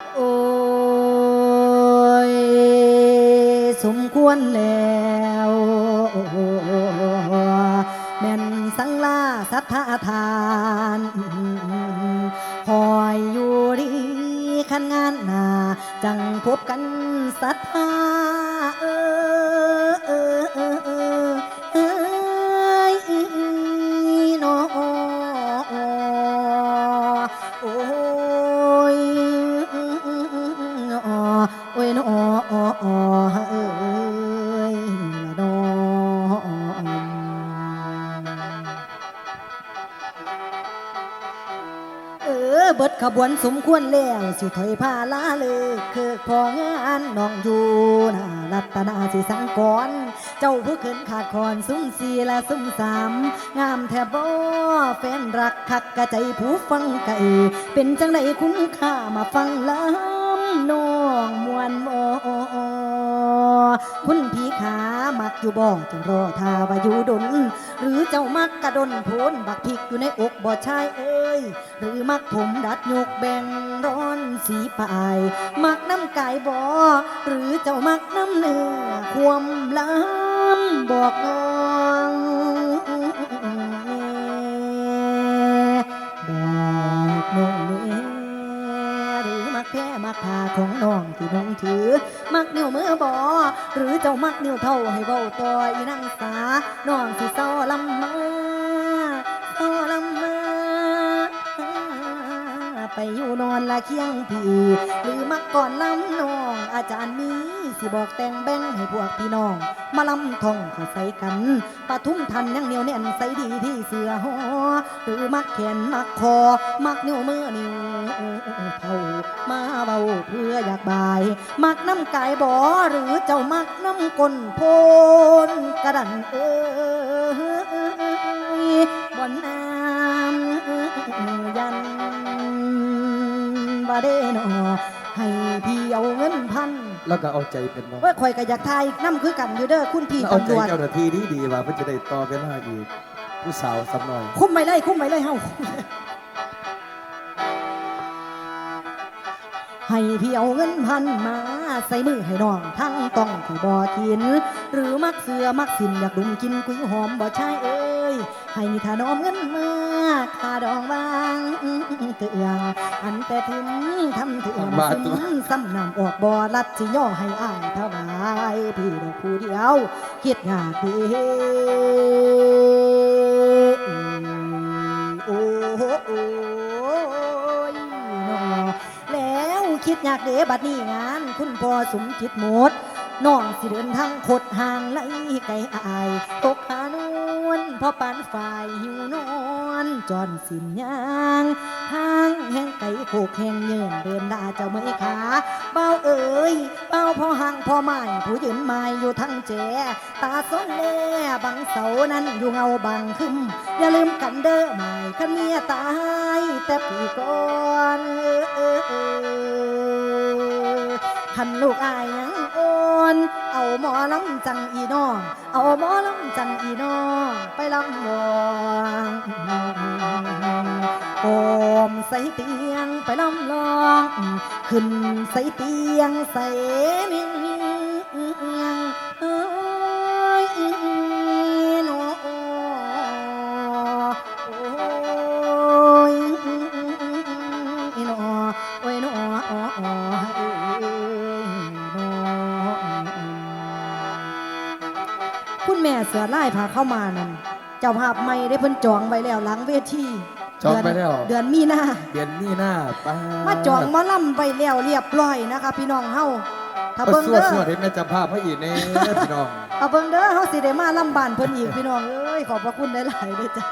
โอ้ย สมควรแล้วแม่นสังลาสัทธาทานคอยอยู่ดีขันงานนาจังพบกันสัทธาเออ เอ้ยนอเออเบิดขบวนสมควรแล้ว สิถอยพาลาเลยคือพองานน้องอยู่นะรัตนาสิสังกรเจ้าผู้เขินขาดคอนซุ้มสีและซุ้มสามงามแทบบ่แฟนรักคักกะใจผู้ฟังไก่เป็นจังไดคุ้มค่ามาฟังล้ำน้องมวนบ่ คุณพี่ขามักอยู่บ่จังรอทาว่าอยู่ดน หรือเจ้ามักกระดนโพนบักพิกอยู่ในอกบ่ชายเอ้ย หรือมักผมดัดยกแบ่งร้อนสีปาย มักน้ำกายบ่หรือเจ้ามักน้ำเนื้อความล้ำบอกน้อ ของน้องที่น้องถือ มักนิ้วมือบ่หรือเจ้ามักนิ้วเท่าให้เบาต่ออีนังสาน้องสิเศร้าลำมา เคียงพี่หรือมักก่อนลำน้อง อาจารย์มีสิบอกแต่งแบ่งให้พวกพี่น้อง มาลำท่องเข้าใส่กันปะทุ่มทันยังเหนียวแน่นใส่ดีที่เสือหอหรือมักแขนมักคอ มักนิ้วมือนิ้วเท่ามาเบาเพื่ออยากบาย มักน้ำกายบ่อหรือเจ้ามักน้ำกลโพนกระดันเอ้ยบนน้ำยัน บาเดนอให้พี่เอาเงินพันแล้วก็เอาใจเป็นเนาะว่าข่อยก็อยากทายน้ำคือกันอยู่เด้อคุณพี่แล้วเอาใจตำรวจเจ้าหน้าที่ดีดีๆว่าเพื่อจะได้ต่อเวลาอีกผู้สาวสักหน่อย คุ้มไม่เลยคุ้มไม่เลยเฮาให้พี่เอาเงินพันมาใส่มือให้น้องทั้งต้องที่บ่กิน หรือมักเสือมักสินอยากดุมกินกุ้ยหอมบ่ใช่เอ้ ย ให้ถานอมเงินมาค่าดองบางเตืองอันแต่ถึงทำถึงบาทตัวซึมซ้ำน้ำออกบ่รัดสิย่อให้อายถวายพี่ดอกผู้เดียวคิดยากเดีโอ้โหโอ้ยเนาะแล้วคิดอยากเดบัดนี้งาน คุณพ่อสมจิตหมด น้องสิเดินทางขดห่างไล่ไกลอาย ตกหานวลพอปานฝ่ายหิวนอนจอนสินยางห้างแห่งไก่โคกแห่งเยินเดินดาเจ้าเมื่อยขาเป้าเอ๋ยเป้าพ่อห่างพ่อไม้ผู้ยืนไม้อยู่ทั้งแจตาซ้นแน่บังเสานั้นอยู่เงาบังคึมอย่าลืมกันเด้อหมายคันเมียตายแต่ปีก่อนเออเออเออ คันลูกอายยังโอนเอาหมอลำจังอีน้องเอาหมอลำจังอีน้องไปลำวงโอมใส่เตียงไปลำลองขึ้นใส่เตียงใส่เมียงเอ้ยโนโอ้ยโนโอ้ยโนเอ้ย แม่เสือไล่พาเข้ามานั่นเจ้าภาพไม่ได้เพิ่นจองไว้แล้วหลังเวทีจองไปแล้ว เดือนมีนาเดือนนี้หน้าป้ามาจองหมาล่ำไปแล้วเรียบร้อยนะคะ พี่น้องเฮาถ้าเอาเบิ่งสวดเด้อสวดให้แม่จำภาพให้อีกแน่พี่น้องเอาเบิ่งเด้อเฮาสิได้มาล่ำบ้านเพิ่นอีกพี่น้องเอ้ยขอบพระคุณหลายๆเด้อจ้า